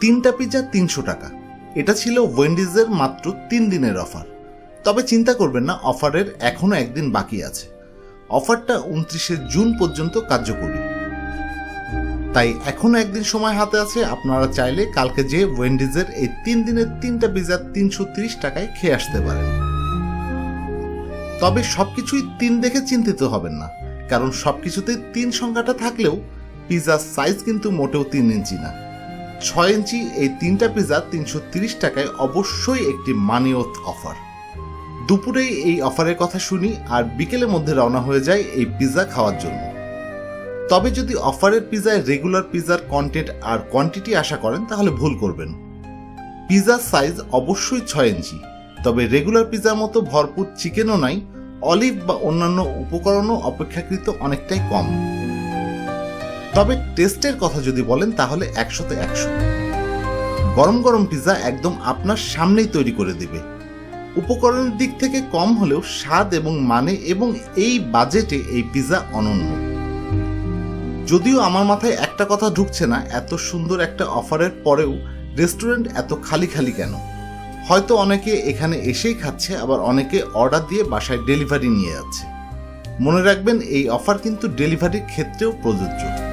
তিনটা পিৎজা তিনশো টাকা। এটা ছিল ওয়েন্ডিজের মাত্র তিন দিনের অফার তবে চিন্তা করবেন না অফারের এখনও একদিন বাকি আছে। অফারটা উনত্রিশে জুন পর্যন্ত কার্যকরী। তাই এখনও একদিন সময় হাতে আছে, আপনারা চাইলে কালকে যে ওয়েন্ডিজের এই তিন দিনের তিনটা পিৎজা তিনশো টাকায় খেয়ে আসতে পারেন। তবে সবকিছুই তিন দেখে চিন্তিত হবেন না, কারণ সবকিছুতে তিন সংখ্যাটা থাকলেও পিৎজার সাইজ কিন্তু মোটেও তিন ইঞ্চি না। ছয় ইঞ্চি, এই তিনটা পিৎজা তিনশো টাকায় অবশ্যই একটি মানিয়ত অফার দুপুরে এই অফারের কথা শুনি আর বিকেলের মধ্যে রওনা হয়ে যায় এই পিৎজা খাওয়ার জন্য। তবে যদি অফারের পিৎজায় রেগুলার পিৎজার কন্টেন্ট আর কোয়ান্টিটি আশা করেন, তাহলে ভুল করবেন। পিৎজার সাইজ অবশ্যই ছয় ইঞ্চি, তবে রেগুলার পিৎজার মতো ভরপুর চিকেনও নাই অলিভ বা অন্যান্য উপকরণও অপেক্ষাকৃত অনেকটাই কম। তবে টেস্টের কথা যদি বলেন, তাহলে একশোতে একশো। গরম গরম পিৎজা একদম আপনার সামনেই তৈরি করে দেবে। উপকরণের দিক থেকে কম হলেও স্বাদ এবং মানে এবং এই বাজেটে এই পিৎজা অনন্য। যদিও আমার মাথায় একটা কথা ঢুকছে না, এত সুন্দর একটা অফারের পরেও রেস্টুরেন্ট এত খালি খালি কেন? হয়তো অনেকে এখানে এসেই খাচ্ছে, আবার অনেকে অর্ডার দিয়ে বাসায় ডেলিভারি নিয়ে যাচ্ছে। মনে রাখবেন, এই অফার কিন্তু ডেলিভারির ক্ষেত্রেও প্রযোজ্য।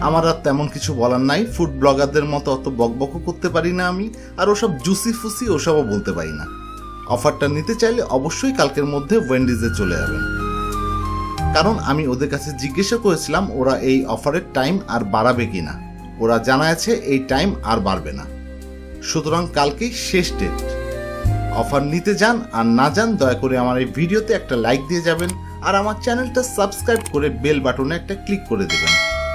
আমার আর তেমন কিছু বলার নাই। ফুড ব্লগারদের মতো অত বকবকও করতে পারি না আমি, আর ওসব জুসি ফুসি ওসবও বলতে পারি না। অফারটা নিতে চাইলে অবশ্যই কালকের মধ্যে ওয়েন্ডিজে চলে যাবেন। কারণ আমি ওদের কাছে জিজ্ঞাসা করেছিলাম, ওরা এই অফারের টাইম আর বাড়াবে কিনা। ওরা জানাচ্ছে এই টাইম আর বাড়বে না। সুতরাং কালকেই শেষ ডেট অফার নিতে যান আর না যান, দয়া করে আমার এই ভিডিওতে একটা লাইক দিয়ে যাবেন। আর আমার চ্যানেলটা সাবস্ক্রাইব করে বেল বাটনে একটা ক্লিক করে দেবেন।